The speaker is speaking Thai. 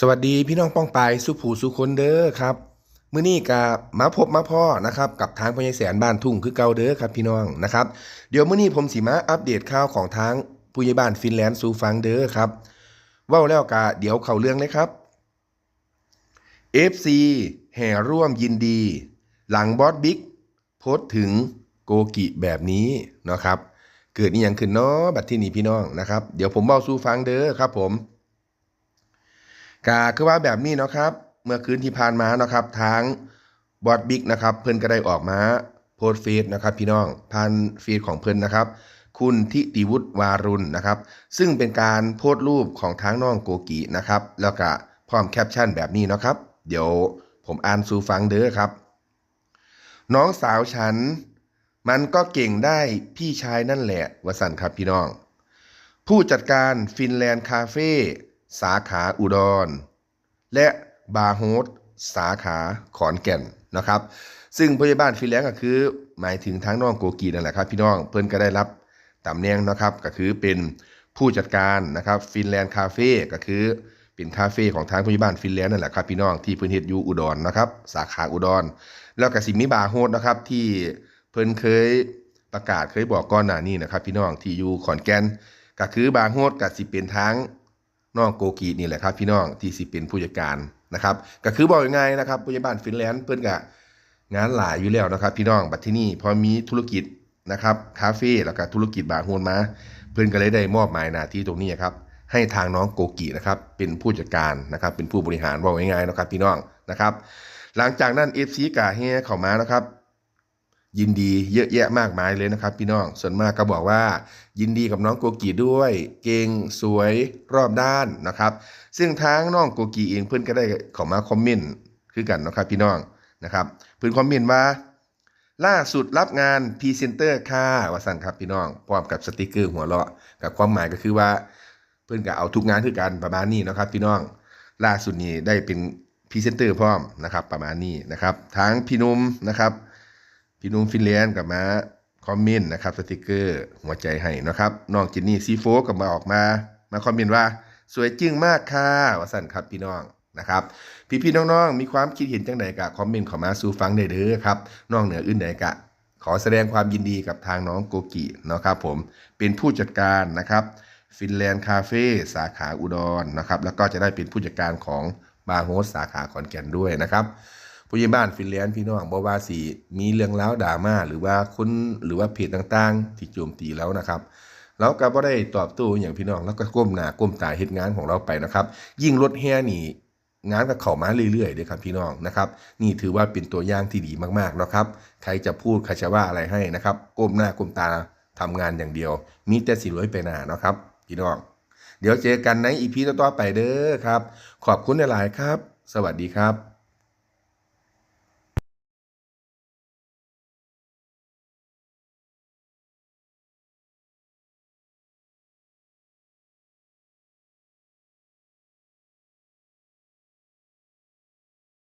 สวัสดีพี่น้องป้องปายสุผูสุคนเด้อครับมื้อนี้ก็มาพบมาพ่อนะครับกับทางพญแสนบ้านทุ่งคือเก่าเด้อครับพี่น้องนะครับเดี๋ยวมื้อนี้ผมสิมาอัปเดตข่าวของทางผู้ใหญ่บ้านฟินแลนด์สู่ฟังเด้อครับว้าแล้วก็เดี๋ยวเข้าเรื่องเลยครับ FC แห่ร่วมยินดี หลังบอสบิ๊กโพสถึงโกกิแบบนี้นะครับ เกิดนี่ยังขึ้นเนาะบัดที่นี่พี่น้องนะครับ เดี๋ยวผมเบ้าสู่ฟังเด้อครับผม กาคือว่าแบบนี้เนาะครับ เมื่อคืนที่ผ่านมาเนาะครับทางบอดบิ๊กนะครับ เพิ่นก็ได้ออกมาโพสต์เฟซนะครับ พี่น้องผ่านเฟซของเพิ่นนะครับ คุณทิติวุฒิวารุณนะครับ ซึ่งเป็นการโพสต์รูปของทางน้องโกกินะครับ แล้วก็พร้อมแคปชั่นแบบนี้เนาะครับ เดี๋ยวผมอ่านสู่ฟังเด้อครับ น้องสาวฉัน มันก็เก่งได้พี่ชายนั่นแหละวสันครับพี่น้อง ผู้จัดการฟินแลนด์คาเฟ่ สาขาอุดร และบาร์โฮสสาขาขอนแก่นนะครับ ซึ่งพยาบาลฟินแลนด์ก็คือ หมายถึงทั้งน้องโกกีนั่นแหละครับ พี่น้องเพิ่นก็ได้รับตำแหน่งนะครับก็คือเป็นผู้จัดการนะครับฟินแลนด์คาเฟ่ก็คือเป็นคาเฟ่ของทางพยาบาลฟินแลนด์นั่นแหละครับพี่น้องที่เพิ่นเฮ็ดอยู่อุดรนะครับสาขาอุดร แล้วก็สิมีบาร์โฮสนะครับที่เพิ่นเคยประกาศเคยบอกก่อนหน้านี้นะครับพี่น้องที่อยู่ขอนแก่นก็คือบาร์โฮสก็สิเป็นทาง น้องโกกีนี่แหละครับพี่น้องที่สิเป็นผู้จัดการนะครับก็คือบอกยังไงนะครับผู้ใหญ่บ้านฟินแลนด์เพิ่อนก็งานหลายอยู่แล้วนะครับ พี่น้องบัดที่นี่พอมีธุรกิจนะครับคาเฟ่แล้วก็ธุรกิจบาร์โฮนมา เพิ่อนก็เลยได้มอบหมายหน้าที่ตรงนี้ครับให้ทางน้องโกกินะครับเป็นผู้จัดการนะครับเป็นผู้บริหารบอกง่ายๆนะครับพี่น้องนะครับ หลังจากนั้น FC กาเฮเข้ามานะครับ ยินดีเยอะแยะมากมายเลยนะครับ พี่น้องส่วนมากก็บอกว่า ยินดีกับน้องโกกีด้วย เก่งสวยรอบด้านนะครับ ซึ่งทางน้องโกกีเองเพื่อนก็ได้เข้ามาคอมเมนต์คือกันนะครับพี่น้องนะครับเพื่อนคอมเมนต์ว่า ล่าสุดรับงานพรีเซนเตอร์ค่ะว่าสั่นครับพี่น้องพร้อมกับสติกเกอร์หัวเราะกับความหมายก็คือว่า เพื่อนก็เอาทุกงานคือกันประมาณนี้นะครับ พี่น้องล่าสุดนี้ได้เป็นพรีเซนเตอร์พร้อมนะครับประมาณนี้นะครับทั้งพี่นุ่มนะครับ พี่นุ่มฟินแลนด์กับมาคอมเมนต์นะครับสติกเกอร์หัวใจให้นะครับน้องจินนี่ซีโฟกับมาออกมามาคอมเมนต์ว่าสวยจึงมากค่ะวสันครับพี่น้องนะครับพี่พี่ๆน้องๆมีความคิดเห็นจังใดกะคอมเมนต์เข้ามาสู่ฟังได้เด้อครับนอกเหนืออื่นใดกะ ขอแสดงความยินดีกับทางน้องโกกินะครับผมเป็นผู้จัดการนะครับฟินแลนด์คาเฟ่สาขาอุดรนะครับแล้วก็จะได้เป็นผู้จัดการของบาร์โฮสสาขาขอนแก่นด้วยนะครับ ผู้ใหญ่บ้านฟินแลนด์พี่น้องบอกว่าสิมีเรื่องเล้าดรามาหรือว่าคนหรือว่าเพจต่างๆ ที่โจมตีแล้วนะครับเราก็บ่ได้ตอบโต้อย่างพี่น้องแล้วก็ก้มหน้าก้มตาเฮ็ดงานของเราไปนะครับ ยิ่งรถแห่นี่งานก็เข้ามาเรื่อยๆเลยครับพี่น้องนะครับ นี่ถือว่าเป็นตัวอย่างที่ดีมากๆนะครับ ใครจะพูดใครจะว่าอะไรให้นะครับก้มหน้าก้มตาทำงานอย่างเดียว มีแต่สิรวยไปหน้าเนาะครับ พี่น้อง เดี๋ยวเจอกันในอีพีต่อๆไปเด้อครับ ขอบคุณหลายๆครับ สวัสดีครับ